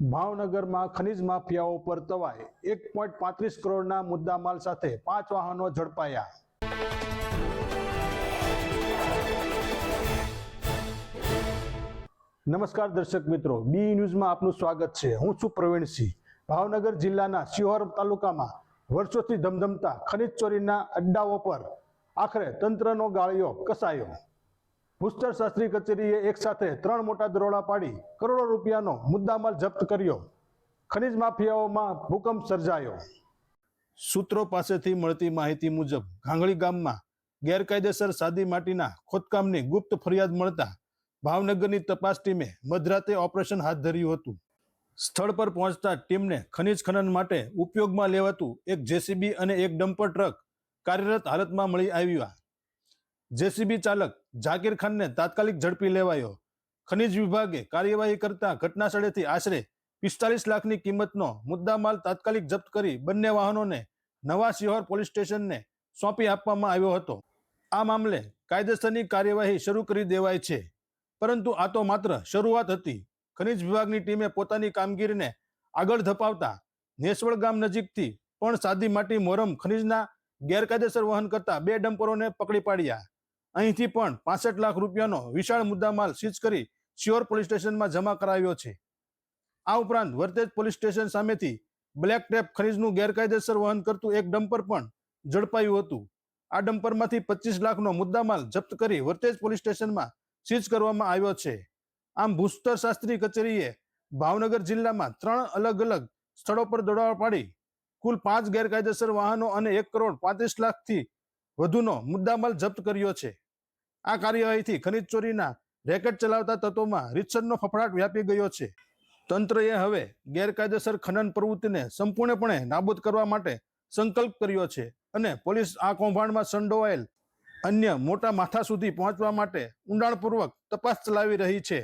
ભાવનગરમાં ખનીજ માફિયાઓ પર તવાય એક પોઈન્ટ પાંત્રીસ કરોડના મુદ્દામાલ સાથે પાંચ વાહનો ઝડપાયા. નમસ્કાર દર્શક મિત્રો, બી ન્યૂઝમાં આપનું સ્વાગત છે. હું છું પ્રવીણસિંહ. ભાવનગર જિલ્લાના શિહોર તાલુકામાં વર્ષોથી ધમધમતા ખનીજ ચોરીના અડ્ડાઓ પર આખરે તંત્રનો ગાળિયો કસાયો. ભૂસ્તર શાસ્ત્રી કચેરીએ એક સાથે ત્રણ મોટા દરોડા પાડી કરોડો રૂપિયાનો મુદ્દામાલ જપ્ત કર્યો. ખનીજ માફિયાઓમાં ભૂકંપ સર્જાયો. સૂત્રો પાસેથી મળતી માહિતી મુજબ ઘાંગળી ગામમાં ગેરકાયદેસર સાદી માટીના ખોદકામની ગુપ્ત ફરિયાદ મળતા ભાવનગરની તપાસ ટીમે મધરાતે ઓપરેશન હાથ ધર્યું હતું. સ્થળ પર પહોંચતા ટીમને ખનીજ ખનન માટે ઉપયોગમાં લેવાતું એક જેસીબી અને એક ડમ્પર ટ્રક કાર્યરત હાલતમાં મળી આવ્યા. જેસીબી ચાલક જાકીર ખાનને તાત્કાલિક ઝડપી લેવાયો. ખનીજ વિભાગે કાર્યવાહી કરતા ઘટના સ્થળેથી આશરે પિસ્તાલીસ લાખની કિંમતનો મુદ્દામાલ તાત્કાલિક જપ્ત કરી બંને વાહનોને નવા સિહોર પોલીસ સ્ટેશનને સોંપી આપવામાં આવ્યો હતો. આ મામલે કાયદેસરની કાર્યવાહી શરૂ કરી દેવાઈ છે. પરંતુ આ તો માત્ર શરૂઆત હતી. ખનીજ વિભાગની ટીમે પોતાની કામગીરીને આગળ ધપાવતા નેસવળ ગામ નજીકથી પણ સાદી માટી મોરમ ખનીજના ગેરકાયદેસર વહન કરતા બે ડમ્પરોને પકડી પાડ્યા. અહીંથી પણ પાસઠ લાખ રૂપિયાનો વિશાળ મુદ્દામાલ સીઝ કરી શિયોર પોલીસ સ્ટેશનમાં જમા કરાવ્યો છે. આ ઉપરાંત વર્તેજ પોલીસ સ્ટેશન સામેથી બ્લેક ટેપ ખનીજનું ગેરકાયદેસર વહન કરતું એક ડમ્પર પણ ઝડપાયું હતું. આ ડમ્પરમાંથી પચીસ લાખનો મુદ્દામાલ જપ્ત કરી વર્તેજ પોલીસ સ્ટેશનમાં સીઝ કરવામાં આવ્યો છે. આમ ભૂસ્તર શાસ્ત્રી કચેરીએ ભાવનગર જિલ્લામાં ત્રણ અલગ અલગ સ્થળો પર દોડાવા પાડી કુલ પાંચ ગેરકાયદેસર વાહનો અને એક કરોડ પાંત્રીસ લાખથી વધુનો મુદ્દામાલ જપ્ત કર્યો છે. આ કાર્યવાહીથી ખનીજ ચોરીના રેકેટ ચલાવતા તત્વોમાં રીતસરનો ફફડાટ વ્યાપી ગયો છે. તંત્રએ હવે ગેરકાયદેસર ખનન પ્રવૃત્તિને સંપૂર્ણપણે નાબૂદ કરવા માટે સંકલ્પ કર્યો છે અને પોલીસ આ કૌભાંડમાં સંડોવાયેલ અન્ય મોટા માથા સુધી પહોંચવા માટે ઊંડાણપૂર્વક તપાસ ચલાવી રહી છે.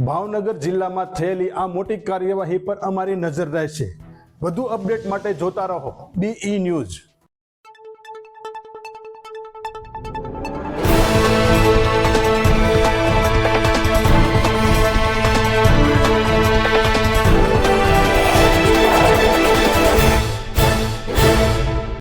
ભાવનગર જિલ્લામાં થયેલી આ મોટી કાર્યવાહી પર અમારી નજર રહેશે. વધુ અપડેટ માટે જોતા રહો. BE news